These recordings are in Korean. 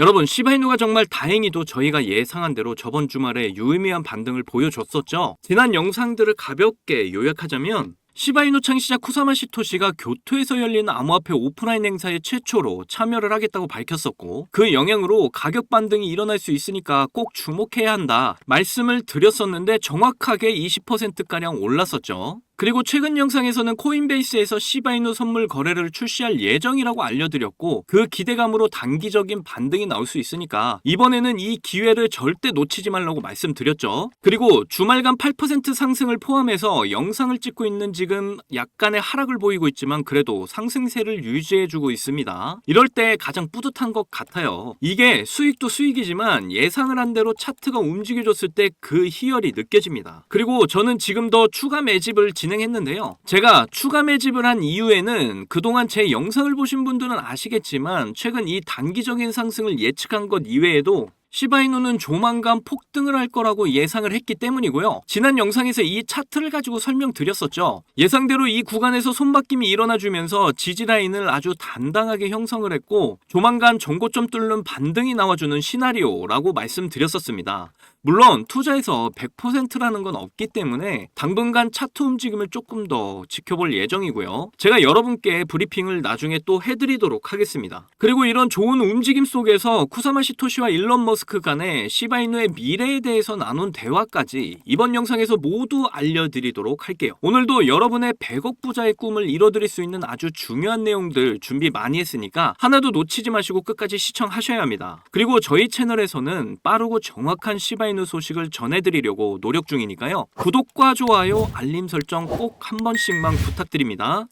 여러분 시바이누가 정말 다행히도 저희가 예상한 대로 저번 주말에 유의미한 반등을 보여줬었죠. 지난 영상들을 가볍게 요약하자면 시바이누 창시자 쿠사마 시토시가 교토에서 열리는 암호화폐 오프라인 행사에 최초로 참여를 하겠다고 밝혔었고 그 영향으로 가격 반등이 일어날 수 있으니까 꼭 주목해야 한다 말씀을 드렸었는데 정확하게 20%가량 올랐었죠. 그리고 최근 영상에서는 코인베이스에서 시바이누 선물 거래를 출시할 예정이라고 알려드렸고 그 기대감으로 단기적인 반등이 나올 수 있으니까 이번에는 이 기회를 절대 놓치지 말라고 말씀드렸죠. 그리고 주말간 8% 상승을 포함해서 영상을 찍고 있는 지금 약간의 하락을 보이고 있지만 그래도 상승세를 유지해주고 있습니다. 이럴 때 가장 뿌듯한 것 같아요. 이게 수익도 수익이지만 예상을 한 대로 차트가 움직여줬을 때 그 희열이 느껴집니다. 그리고 저는 지금 더 추가 매집을 진 행했는데요. 제가 추가 매집을 한 이유에는 그동안 제 영상을 보신 분들은 아시겠지만 최근 이 단기적인 상승을 예측한 것 이외에도 시바이누는 조만간 폭등을 할 거라고 예상을 했기 때문이고요. 지난 영상에서 이 차트를 가지고 설명드렸었죠. 예상대로 이 구간에서 손바뀜이 일어나주면서 지지라인을 아주 단단하게 형성을 했고 조만간 정고점 뚫는 반등이 나와주는 시나리오라고 말씀드렸었습니다. 물론 투자에서 100%라는 건 없기 때문에 당분간 차트 움직임을 조금 더 지켜볼 예정이고요. 제가 여러분께 브리핑을 나중에 또 해드리도록 하겠습니다. 그리고 이런 좋은 움직임 속에서 쿠사마 시토시와 일론 머스크 간의 시바이누의 미래에 대해서 나눈 대화까지 이번 영상에서 모두 알려드리도록 할게요. 오늘도 여러분의 100억 부자의 꿈을 이뤄드릴 수 있는 아주 중요한 내용들 준비 많이 했으니까 하나도 놓치지 마시고 끝까지 시청하셔야 합니다. 그리고 저희 채널에서는 빠르고 정확한 시바이 누 소식을 전해드리려고 노력 중이니까요. 구독과 좋아요, 알림 설정 꼭 한 번씩만 부탁드립니다.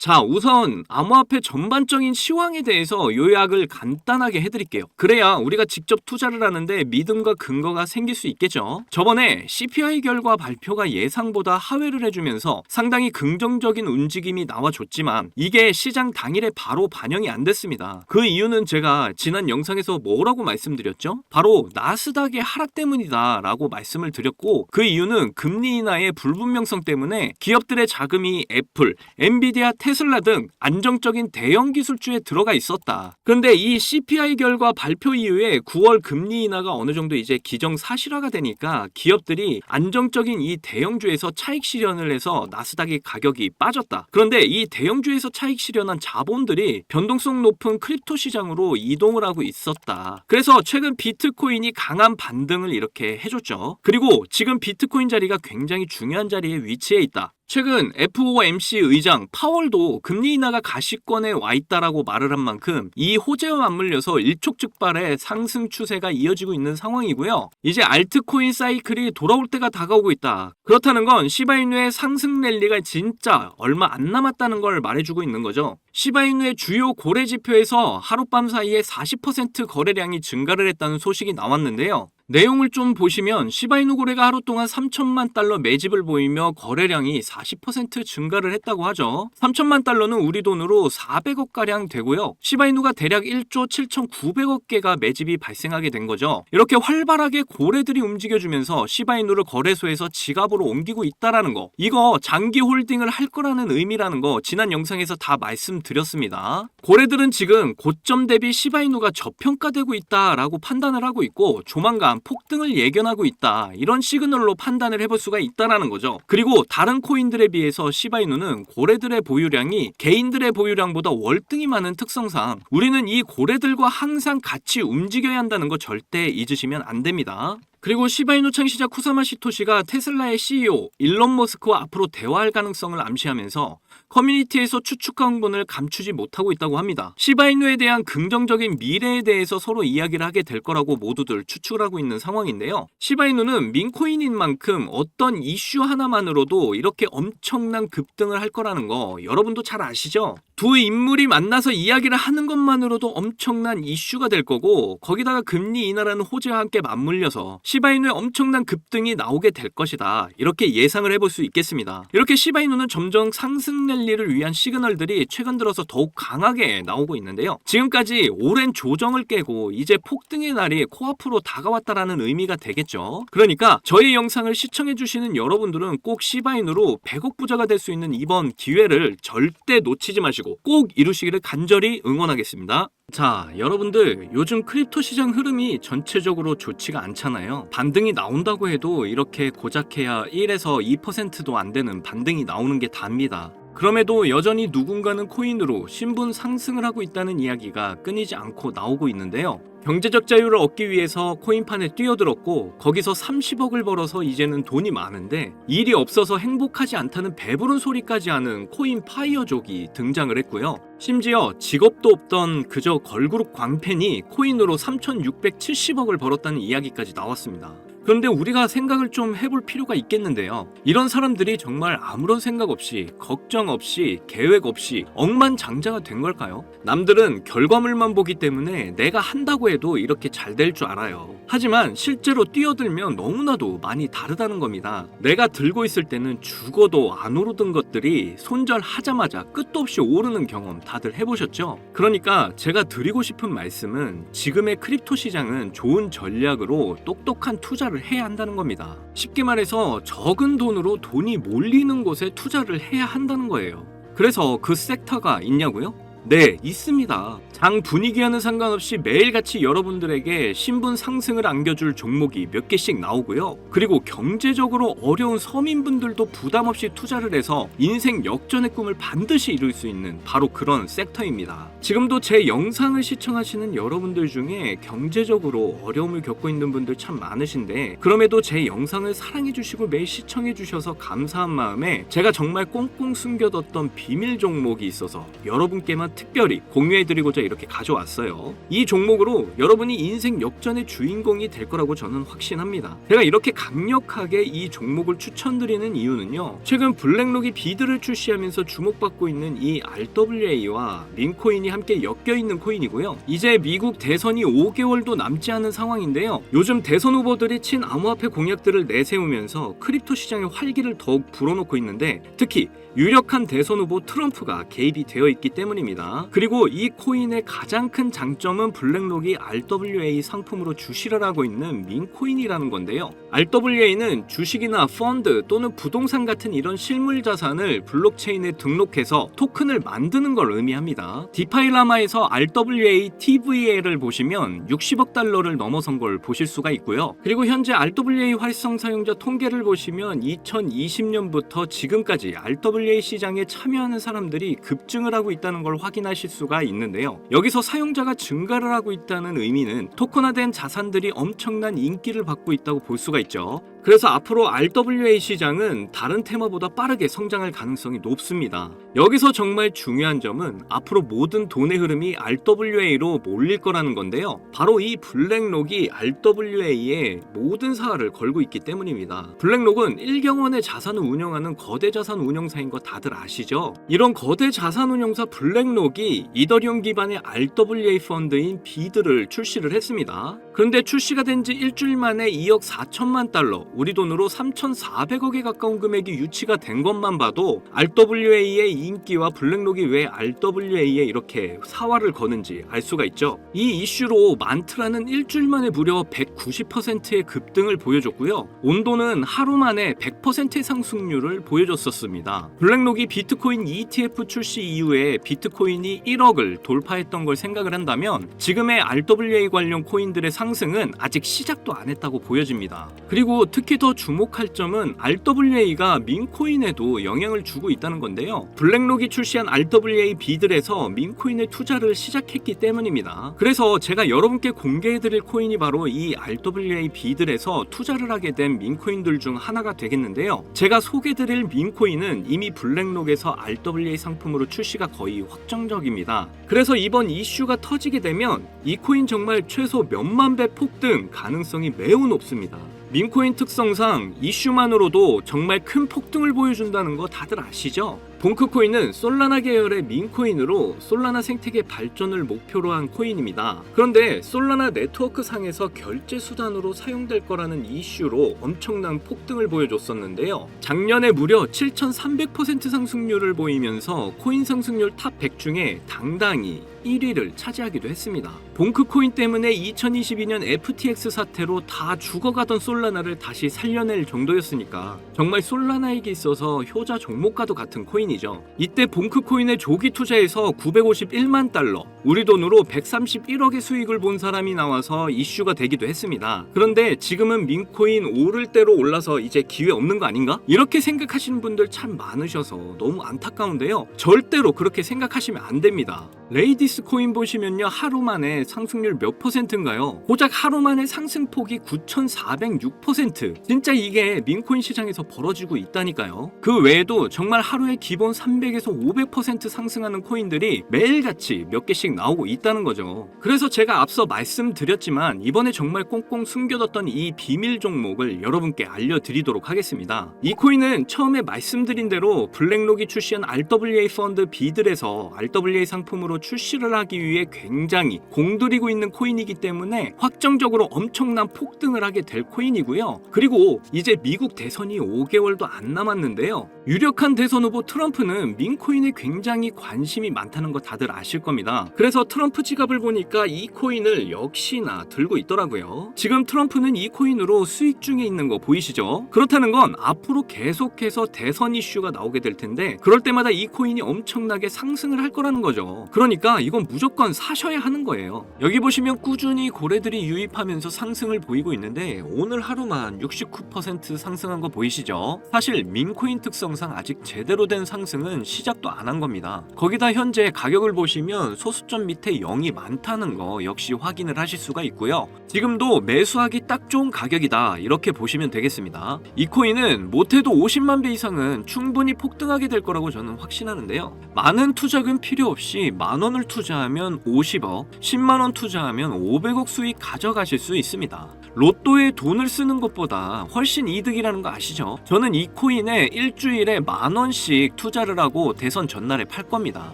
자, 우선 암호화폐 전반적인 시황에 대해서 요약을 간단하게 해드릴게요. 그래야 우리가 직접 투자를 하는데 믿음과 근거가 생길 수 있겠죠. 저번에 CPI 결과 발표가 예상보다 하회를 해주면서 상당히 긍정적인 움직임이 나와줬지만 이게 시장 당일에 바로 반영이 안 됐습니다. 그 이유는 제가 지난 영상에서 뭐라고 말씀드렸죠? 바로 나스닥의 하락 때문이다 라고 말씀을 드렸고 그 이유는 금리 인하의 불분명성 때문에 기업들의 자금이 애플, 엔비디아, 테슬라 등 안정적인 대형 기술주에 들어가 있었다. 그런데 이 CPI 결과 발표 이후에 9월 금리 인하가 어느 정도 이제 기정사실화가 되니까 기업들이 안정적인 이 대형주에서 차익 실현을 해서 나스닥의 가격이 빠졌다. 그런데 이 대형주에서 차익 실현한 자본들이 변동성 높은 크립토 시장으로 이동을 하고 있었다. 그래서 최근 비트코인이 강한 반등을 이렇게 해줬죠. 그리고 지금 비트코인 자리가 굉장히 중요한 자리에 위치해 있다. 최근 FOMC 의장 파월도 금리 인하가 가시권에 와 있다라고 말을 한 만큼 이 호재와 맞물려서 일촉즉발의 상승 추세가 이어지고 있는 상황이고요. 이제 알트코인 사이클이 돌아올 때가 다가오고 있다. 그렇다는 건 시바이누의 상승 랠리가 진짜 얼마 안 남았다는 걸 말해주고 있는 거죠. 시바이누의 주요 고래 지표에서 하룻밤 사이에 40% 거래량이 증가를 했다는 소식이 나왔는데요. 내용을 좀 보시면 시바이누 고래가 하루 동안 3천만 달러 매집을 보이며 거래량이 40% 증가를 했다고 하죠. 3천만 달러는 우리 돈으로 400억 가량 되고요. 시바이누가 대략 1조 7,900억 개가 매집이 발생하게 된 거죠. 이렇게 활발하게 고래들이 움직여주면서 시바이누를 거래소에서 지갑으로 옮기고 있다라는 거. 이거 장기 홀딩을 할 거라는 의미라는 거 지난 영상에서 다 말씀드렸습니다. 고래들은 지금 고점 대비 시바이누가 저평가되고 있다라고 판단을 하고 있고 조만간 폭등을 예견하고 있다. 이런 시그널로 판단을 해볼 수가 있다라는 거죠. 그리고 다른 코인들에 비해서 시바이누는 고래들의 보유량이 개인들의 보유량보다 월등히 많은 특성상 우리는 이 고래들과 항상 같이 움직여야 한다는 거 절대 잊으시면 안 됩니다. 그리고 시바이누 창시자 쿠사마 시토시가 테슬라의 CEO 일론 머스크와 앞으로 대화할 가능성을 암시하면서 커뮤니티에서 추측한 분을 감추지 못하고 있다고 합니다. 시바이누에 대한 긍정적인 미래에 대해서 서로 이야기를 하게 될 거라고 모두들 추측을 하고 있는 상황인데요. 시바이누는 민코인인 만큼 어떤 이슈 하나만으로도 이렇게 엄청난 급등을 할 거라는 거 여러분도 잘 아시죠? 두 인물이 만나서 이야기를 하는 것만으로도 엄청난 이슈가 될 거고 거기다가 금리 인하라는 호재와 함께 맞물려서 시바이누의 엄청난 급등이 나오게 될 것이다. 이렇게 예상을 해볼 수 있겠습니다. 이렇게 시바이누는 점점 상승 랠리를 위한 시그널들이 최근 들어서 더욱 강하게 나오고 있는데요. 지금까지 오랜 조정을 깨고 이제 폭등의 날이 코앞으로 다가왔다라는 의미가 되겠죠. 그러니까 저희 영상을 시청해 주시는 여러분들은 꼭 시바이누로 100억 부자가 될 수 있는 이번 기회를 절대 놓치지 마시고 꼭 이루시기를 간절히 응원하겠습니다. 자, 여러분들 요즘 크립토 시장 흐름이 전체적으로 좋지가 않잖아요. 반등이 나온다고 해도 이렇게 고작해야 1에서 2%도 안 되는 반등이 나오는 게 답니다. 그럼에도 여전히 누군가는 코인으로 신분 상승을 하고 있다는 이야기가 끊이지 않고 나오고 있는데요. 경제적 자유를 얻기 위해서 코인판에 뛰어들었고 거기서 30억을 벌어서 이제는 돈이 많은데 일이 없어서 행복하지 않다는 배부른 소리까지 하는 코인 파이어족이 등장을 했고요. 심지어 직업도 없던 그저 걸그룹 광팬이 코인으로 3,670억을 벌었다는 이야기까지 나왔습니다. 그런데 우리가 생각을 좀 해볼 필요가 있겠는데요. 이런 사람들이 정말 아무런 생각 없이, 걱정 없이, 계획 없이 억만장자가 된 걸까요? 남들은 결과물만 보기 때문에 내가 한다고 해도 이렇게 잘 될 줄 알아요. 하지만 실제로 뛰어들면 너무나도 많이 다르다는 겁니다. 내가 들고 있을 때는 죽어도 안 오르던 것들이 손절하자마자 끝도 없이 오르는 경험 다들 해보셨죠? 그러니까 제가 드리고 싶은 말씀은 지금의 크립토 시장은 좋은 전략으로 똑똑한 투자를 해야 한다는 겁니다. 쉽게 말해서 적은 돈으로 돈이 몰리는 곳에 투자를 해야 한다는 거예요. 그래서 그 섹터가 있냐고요? 네, 있습니다. 장 분위기와는 상관없이 매일같이 여러분들에게 신분 상승을 안겨줄 종목이 몇 개씩 나오고요. 그리고 경제적으로 어려운 서민분들도 부담 없이 투자를 해서 인생 역전의 꿈을 반드시 이룰 수 있는 바로 그런 섹터입니다. 지금도 제 영상을 시청하시는 여러분들 중에 경제적으로 어려움을 겪고 있는 분들 참 많으신데 그럼에도 제 영상을 사랑해주시고 매일 시청해주셔서 감사한 마음에 제가 정말 꽁꽁 숨겨뒀던 비밀 종목이 있어서 여러분께만 특별히 공유해드리고자 이렇게 가져왔어요. 이 종목으로 여러분이 인생 역전의 주인공이 될 거라고 저는 확신합니다. 제가 이렇게 강력하게 이 종목을 추천드리는 이유는요. 최근 블랙록이 비드를 출시하면서 주목받고 있는 이 RWA와 민코인이 함께 엮여 있는 코인이고요. 이제 미국 대선이 5개월도 남지 않은 상황인데요. 요즘 대선 후보들이 친 암호화폐 공약들을 내세우면서 크립토 시장의 활기를 더욱 불어넣고 있는데 특히 유력한 대선 후보 트럼프가 개입이 되어 있기 때문입니다. 그리고 이 코인의 가장 큰 장점은 블랙록이 RWA 상품으로 주시를 하고 있는 민코인이라는 건데요. RWA는 주식이나 펀드 또는 부동산 같은 이런 실물 자산을 블록체인에 등록해서 토큰을 만드는 걸 의미합니다. 디파일라마에서 RWA TVA를 보시면 60억 달러를 넘어선 걸 보실 수가 있고요. 그리고 현재 RWA 활성 사용자 통계를 보시면 2020년부터 지금까지 RWA 시장에 참여하는 사람들이 급증을 하고 있다는 걸 확인하실 수가 있는데요. 여기서 사용자가 증가를 하고 있다는 의미는 토큰화된 자산들이 엄청난 인기를 받고 있다고 볼 수가 있죠. 그래서 앞으로 RWA 시장은 다른 테마보다 빠르게 성장할 가능성이 높습니다. 여기서 정말 중요한 점은 앞으로 모든 돈의 흐름이 RWA로 몰릴 거라는 건데요. 바로 이 블랙록이 RWA에 모든 사활을 걸고 있기 때문입니다. 블랙록은 일경원의 자산을 운영하는 거대 자산 운용사인 거 다들 아시죠? 이런 거대 자산 운용사 블랙록이 이더리움 기반의 RWA 펀드인 비드를 출시를 했습니다. 그런데 출시가 된 지 일주일 만에 2억 4천만 달러, 우리 돈으로 3,400억에 가까운 금액이 유치가 된 것만 봐도 RWA의 인기와 블랙록이 왜 RWA에 이렇게 사활을 거는지 알 수가 있죠. 이 이슈로 만트라는 일주일 만에 무려 190%의 급등을 보여줬고요. 온도는 하루 만에 100%의 상승률을 보여줬었습니다. 블랙록이 비트코인 ETF 출시 이후에 비트코인이 1억을 돌파했던 걸 생각을 한다면 지금의 RWA 관련 코인들의 상 승은 아직 시작도 안 했다고 보여집니다. 그리고 특히 더 주목할 점은 RWA가 민코인에도 영향을 주고 있다는 건데요. 블랙록이 출시한 RWA 비들에서 민코인의 투자를 시작했기 때문입니다. 그래서 제가 여러분께 공개해드릴 코인이 바로 이 RWA 비들에서 투자를 하게 된 민코인들 중 하나가 되겠는데요. 제가 소개드릴 민코인은 이미 블랙록에서 RWA 상품으로 출시가 거의 확정적입니다. 그래서 이번 이슈가 터지게 되면 이 코인 정말 최소 몇만 배 폭등 가능성이 매우 높습니다. 민코인 특성상 이슈만으로도 정말 큰 폭등을 보여준다는 거 다들 아시죠? 봉크코인은 솔라나 계열의 민코인으로 솔라나 생태계 발전을 목표로 한 코인입니다. 그런데 솔라나 네트워크 상에서 결제 수단으로 사용될 거라는 이슈로 엄청난 폭등을 보여줬었는데요. 작년에 무려 7,300% 상승률을 보이면서 코인 상승률 탑 100 중에 당당히 1위를 차지하기도 했습니다. 봉크코인 때문에 2022년 FTX 사태로 다 죽어가던 솔라나를 다시 살려낼 정도였으니까 정말 솔라나에게 있어서 효자 종목과도 같은 코인 이죠. 이때 봉크코인에 조기 투자해서 951만 달러, 우리 돈으로 131억의 수익을 본 사람이 나와서 이슈가 되기도 했습니다. 그런데 지금은 민코인 오를 대로 올라서 이제 기회 없는 거 아닌가? 이렇게 생각하시는 분들 참 많으셔서 너무 안타까운데요. 절대로 그렇게 생각하시면 안 됩니다. 레이디스 코인 보시면요 하루 만에 상승률 몇 퍼센트인가요? 고작 하루 만에 상승폭이 9,406% 진짜 이게 민코인 시장에서 벌어지고 있다니까요 그 외에도 정말 하루에 기본 300에서 500% 상승하는 코인들이 매일같이 몇 개씩 나오고 있다는 거죠 그래서 제가 앞서 말씀드렸지만 이번에 정말 꽁꽁 숨겨뒀던 이 비밀 종목을 여러분께 알려드리도록 하겠습니다 이 코인은 처음에 말씀드린 대로 블랙록이 출시한 RWA 펀드 비들에서 RWA 상품으로 출시를 하기 위해 굉장히 공들이고 있는 코인이기 때문에 확정적으로 엄청난 폭등을 하게 될 코인이고요. 그리고 이제 미국 대선이 5개월도 안 남았는데요. 유력한 대선 후보 트럼프 는 민코인에 굉장히 관심이 많다는 거 다들 아실 겁니다. 그래서 트럼프 지갑을 보니까 이 코인을 역시나 들고 있더라고요. 지금 트럼프는 이 코인으로 수익 중에 있는 거 보이시죠? 그렇다는 건 앞으로 계속해서 대선 이슈가 나오게 될 텐데 그럴 때마다 이 코인이 엄청나게 상승을 할 거라는 거죠. 그러니까 이건 무조건 사셔야 하는 거예요. 여기 보시면 꾸준히 고래들이 유입하면서 상승을 보이고 있는데 오늘 하루만 69% 상승한 거 보이시죠? 사실 민코인 특성상 아직 제대로 된 상승 은 시작도 안 한 겁니다. 거기다 현재 가격을 보시면 소수점 밑에 0이 많다는 거 역시 확인을 하실 수가 있고요. 지금도 매수하기 딱 좋은 가격이다 이렇게 보시면 되겠습니다. 이 코인은 못해도 50만 배 이상은 충분히 폭등하게 될 거라고 저는 확신하는데요. 많은 투자금 필요 없이 만 원을 투자하면 50억, 10만 원 투자하면 500억 수익 가져가실 수 있습니다. 로또에 돈을 쓰는 것보다 훨씬 이득이라는 거 아시죠? 저는 이 코인에 일주일에 만 원씩 투자를 하고 대선 전날에 팔 겁니다.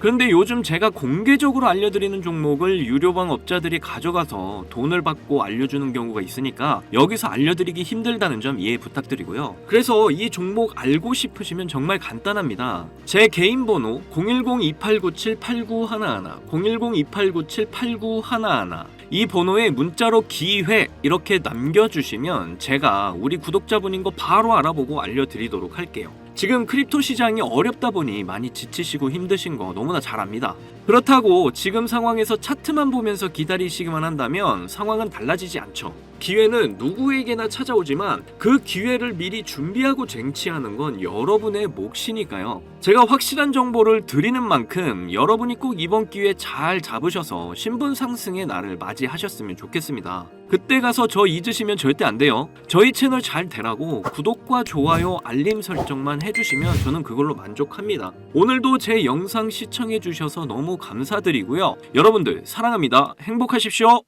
그런데 요즘 제가 공개적으로 알려드리는 종목을 유료방 업자들이 가져가서 돈을 받고 알려주는 경우가 있으니까 여기서 알려드리기 힘들다는 점 이해 부탁드리고요. 그래서 이 종목 알고 싶으시면 정말 간단합니다. 제 개인 번호 010-2897-8911, 010-2897-8911, 이 번호에 문자로 기회 이렇게 남겨주시면 제가 우리 구독자분인 거 바로 알아보고 알려드리도록 할게요. 지금 크립토 시장이 어렵다 보니 많이 지치시고 힘드신 거 너무나 잘 압니다. 그렇다고 지금 상황에서 차트만 보면서 기다리시기만 한다면 상황은 달라지지 않죠. 기회는 누구에게나 찾아오지만 그 기회를 미리 준비하고 쟁취하는 건 여러분의 몫이니까요. 제가 확실한 정보를 드리는 만큼 여러분이 꼭 이번 기회 잘 잡으셔서 신분 상승의 날을 맞이하셨으면 좋겠습니다. 그때 가서 저 잊으시면 절대 안 돼요. 저희 채널 잘 되라고 구독과 좋아요, 알림 설정만 해주시면 저는 그걸로 만족합니다. 오늘도 제 영상 시청해주셔서 너무 감사드리고요. 여러분들 사랑합니다. 행복하십시오.